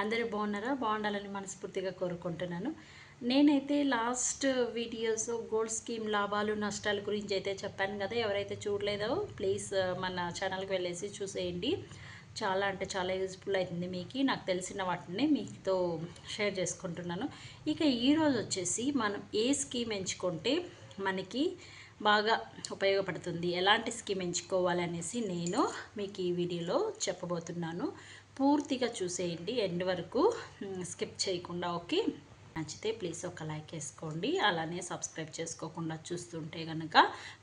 అందరూ బాగున్నారా? బాగుండాలని మనస్ఫూర్తిగా కోరుకుంటున్నాను. నేనైతే లాస్ట్ వీడియోస్ గోల్డ్ స్కీమ్ లాభాలు నష్టాల గురించి అయితే చెప్పాను కదా ఎవరైతే చూడలేదో ప్లీజ్ మన ఛానల్కి వెళ్ళేసి చూసేయండి. చాలా అంటే చాలా యూజ్ఫుల్ అవుతుంది మీకు నాకు తెలిసిన వాటిని మీతో షేర్ చేసుకుంటున్నాను. ఇక ఈరోజు వచ్చేసి మనం ఏ స్కీమ్ ఎంచుకుంటే మనకి బాగా ఉపయోగపడుతుంది? ఎలాంటి స్కీమ్ ఎంచుకోవాలనేసి నేను మీకు ఈ వీడియోలో చెప్పబోతున్నాను. పూర్తిగా చూసేయండి. ఎండ్ వరకు స్కిప్ చేయకుండా ఓకే? నచ్చితే ప్లీజ్ ఒక లైక్ వేసుకోండి. అలానే సబ్స్క్రైబ్ చేసుకోకుండా చూస్తుంటే కనుక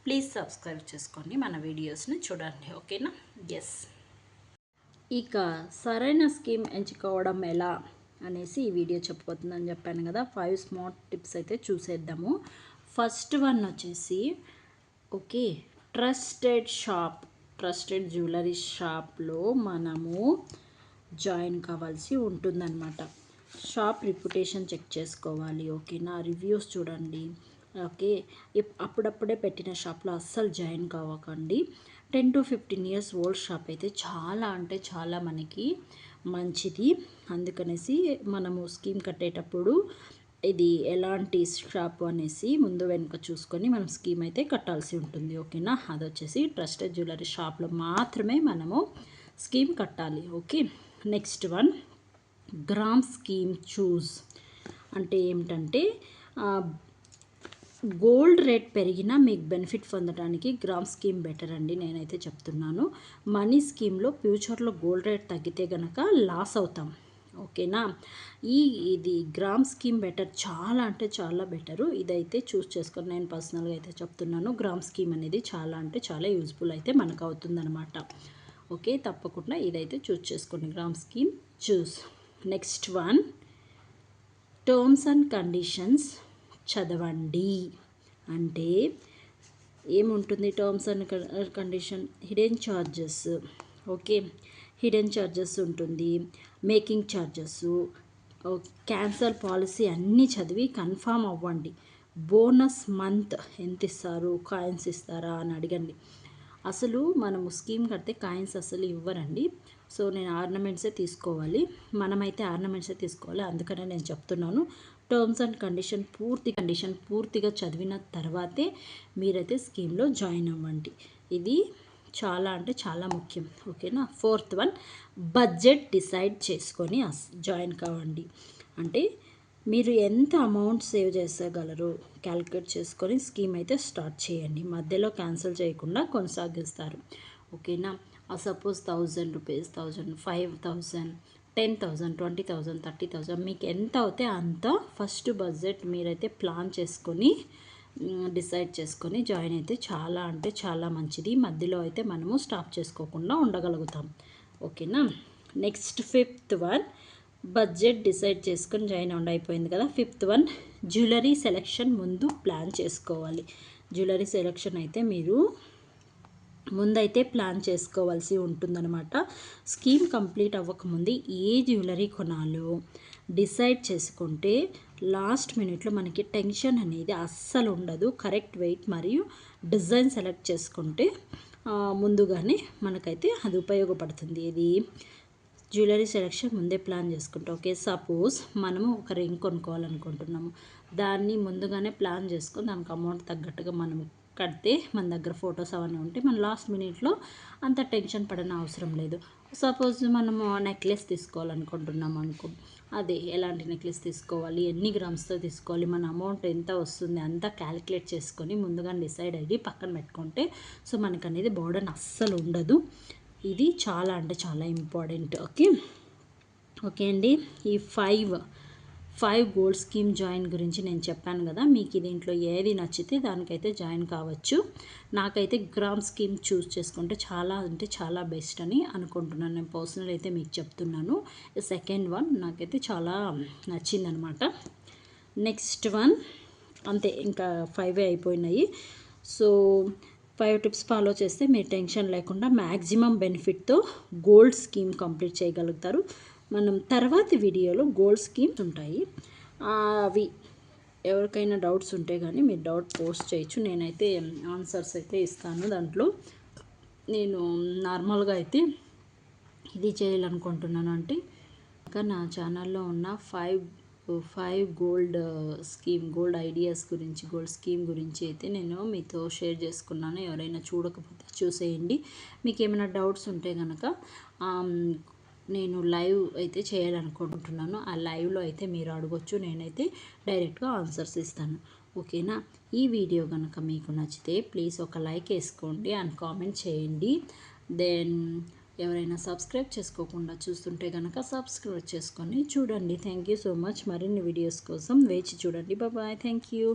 ప్లీజ్ సబ్స్క్రైబ్ చేసుకోండి మన వీడియోస్ని చూడండి. ఓకేనా? ఎస్ ఇక సరైన స్కీమ్ ఎంచుకోవడం ఎలా అనేసి ఈ వీడియో చెప్పబోతుందని చెప్పాను కదా. ఫైవ్ స్మార్ట్ టిప్స్ అయితే చూసేద్దాము. ఫస్ట్ వన్ వచ్చేసి okay trusted shop trusted jewellery షాప్లో మనము జాయిన్ కావాల్సి ఉంటుందన్నమాట. షాప్ రిప్యుటేషన్ చెక్ చేసుకోవాలి ఓకేనా రివ్యూస్ చూడండి ఓకే? ఇప్- అప్పుడప్పుడే పెట్టిన షాప్లో అస్సలు join కావకండి. Ten to fifteen years old shop అయితే చాలా అంటే చాలా మనకి మంచిది. అందుకనేసి మనము స్కీమ్ కట్టేటప్పుడు ఇది ఎలాంటి షాప్ అనేసి ముందు వెనుక చూసుకొని మనం స్కీమ్ అయితే కట్టాల్సి ఉంటుంది ఓకేనా? అది వచ్చేసి ట్రస్టెడ్ జ్యువెలరీ షాప్లో మాత్రమే మనము స్కీమ్ కట్టాలి okay? Next one gram scheme choose అంటే ఏమిటంటే గోల్డ్ రేట్ పెరిగినా మీకు బెనిఫిట్ పొందడానికి గ్రామ్ స్కీమ్ బెటర్ అండి నేనైతే చెప్తున్నాను. మనీ స్కీమ్లో ఫ్యూచర్లో గోల్డ్ రేట్ తగ్గితే గనక లాస్ అవుతాం. ఓకేనా? ఈ ఇది గ్రామ్ స్కీమ్ బెటర్ చాలా అంటే చాలా బెటరు. ఇదైతే చూస్ చేసుకొని నేను పర్సనల్గా అయితే చెప్తున్నాను. గ్రామ్ స్కీమ్ అనేది చాలా అంటే చాలా యూజ్ఫుల్ అయితే మనకు అవుతుందన్నమాట. ఓకే తప్పకుండా ఇదైతే చూస్ చేసుకోండి. Gram scheme choose. Next one terms and conditions చదవండి. అంటే ఏముంటుంది terms and condition? Hidden charges okay hidden charges ఉంటుంది. మేకింగ్ ఛార్జెస్ క్యాన్సర్ పాలసీ అన్నీ చదివి కన్ఫామ్ అవ్వండి. బోనస్ మంత్ ఎంత ఇస్తారు కాయిన్స్ ఇస్తారా? అని అడగండి. అసలు మనము స్కీమ్ కడితే కాయిన్స్ అసలు ఇవ్వరండి. సో నేను ఆర్నమెంట్సే తీసుకోవాలి? మనమైతే ఆర్నమెంట్సే తీసుకోవాలి? అందుకనే నేను చెప్తున్నాను. టర్మ్స్ అండ్ కండిషన్ పూర్తి కండిషన్ పూర్తిగా చదివిన తర్వాతే మీరైతే స్కీమ్లో జాయిన్ అవ్వండి. ఇది చాలా అంటే చాలా ముఖ్యం. ఓకేనా? ఫోర్త్ వన్ బడ్జెట్ డిసైడ్ చేసుకొని జాయిన్ కావండి. అంటే మీరు ఎంత అమౌంట్ సేవ్ చేసేయగలరు? క్యాలిక్యులేట్ చేసుకొని స్కీమ్ అయితే స్టార్ట్ చేయండి. మధ్యలో క్యాన్సిల్ చేయకుండా కొనసాగిస్తారు. ఓకేనా suppose thousand rupees thousand five thousand ten thousand twenty thousand thirty thousand మీకు ఎంత అవుతే అంత ఫస్ట్ బడ్జెట్ మీరైతే ప్లాన్ చేసుకొని డిసైడ్ చేసుకొని జాయిన్ అయితే చాలా అంటే చాలా మంచిది. మధ్యలో అయితే మనము స్టాప్ చేసుకోకుండా ఉండగలుగుతాం. ఓకేనా next fifth one budget decide చేసుకొని జాయిన్ అవ్వండి. అయిపోయింది కదా. ఫిఫ్త్ వన్ జ్యువెలరీ సెలెక్షన్ ముందు ప్లాన్ చేసుకోవాలి. జ్యువెలరీ సెలెక్షన్ అయితే మీరు ముందైతే ప్లాన్ చేసుకోవాల్సి ఉంటుందన్నమాట. స్కీమ్ కంప్లీట్ అవ్వకముందు ఏ జ్యువెలరీ కొనాలో డిసైడ్ చేసుకుంటే లాస్ట్ మినిట్లో మనకి టెన్షన్ అనేది అస్సలు ఉండదు. కరెక్ట్ వెయిట్ మరియు డిజైన్ సెలెక్ట్ చేసుకుంటే ముందుగానే మనకైతే అది ఉపయోగపడుతుంది. ఇది జ్యువెలరీ సెలెక్షన్ ముందే ప్లాన్ చేసుకుంటాం. ఓకే సపోజ్ మనము ఒక రింగ్ కొనుక్కోవాలనుకుంటున్నాము. దాన్ని ముందుగానే ప్లాన్ చేసుకొని దానికి అమౌంట్ తగ్గట్టుగా మనం కడితే మన దగ్గర ఫొటోస్ అవన్నీ ఉంటే మన లాస్ట్ మినిట్లో అంత టెన్షన్ పడని అవసరం లేదు. సపోజ్ మనము నెక్లెస్ తీసుకోవాలనుకుంటున్నాం అనుకో అదే ఎలాంటి నెక్లెస్ తీసుకోవాలి ఎన్ని గ్రామ్స్తో తీసుకోవాలి మన అమౌంట్ ఎంత వస్తుంది అంతా క్యాలిక్యులేట్ చేసుకొని ముందుగా డిసైడ్ అయ్యి పక్కన పెట్టుకుంటే సో మనకు అనేది బోర్డన్ అస్సలు ఉండదు. ఇది చాలా అంటే చాలా ఇంపార్టెంట్ ఓకే? ఓకే అండి ఈ five five gold scheme join గురించి నేను చెప్పాను కదా మీకు దీంట్లో ఏది నచ్చితే దానికైతే జాయిన్ కావచ్చు. నాకైతే గ్రామ్ స్కీమ్ చూస్ చేసుకుంటే చాలా అంటే చాలా బెస్ట్ అని అనుకుంటున్నాను నేను పర్సనల్ అయితే మీకు చెప్తున్నాను. సెకండ్ వన్ నాకైతే చాలా నచ్చిందనమాట. నెక్స్ట్ వన్ అంతే ఇంకా ఫైవే అయిపోయినాయి. సో ఫైవ్ టిప్స్ ఫాలో చేస్తే మీరు టెన్షన్ లేకుండా మ్యాక్సిమం బెనిఫిట్తో గోల్డ్ స్కీమ్ కంప్లీట్ చేయగలుగుతారు. మనం తర్వాతి వీడియోలో గోల్డ్ స్కీమ్స్ ఉంటాయి. అవి ఎవరికైనా డౌట్స్ ఉంటే కానీ మీరు డౌట్ పోస్ట్ చేయొచ్చు. నేనైతే ఆన్సర్స్ అయితే ఇస్తాను దాంట్లో. నేను నార్మల్గా అయితే ఇది చేయాలనుకుంటున్నాను అంటే ఇంకా నా ఛానల్లో ఉన్న five five gold scheme gold ideas గురించి గోల్డ్ స్కీమ్ గురించి అయితే నేను మీతో షేర్ చేసుకున్నాను. ఎవరైనా చూడకపోతే చూసేయండి. మీకు ఏమైనా డౌట్స్ ఉంటే కనుక నేను లైవ్ అయితే చేయాలనుకుంటున్నాను. ఆ లైవ్లో అయితే మీరు అడగొచ్చు. నేనైతే డైరెక్ట్గా ఆన్సర్స్ ఇస్తాను. ఓకేనా? ఈ వీడియో కనుక మీకు నచ్చితే ప్లీజ్ ఒక లైక్ వేసుకోండి అండ్ కామెంట్ చేయండి. దెన్ ఎవరైనా సబ్స్క్రైబ్ చేసుకోకుండా చూస్తుంటే కనుక సబ్స్క్రైబ్ చేసుకొని చూడండి. థ్యాంక్ యూ సో మచ్ మరిన్ని వీడియోస్ కోసం వేచి చూడండి. బాబాయ్ థ్యాంక్ యూ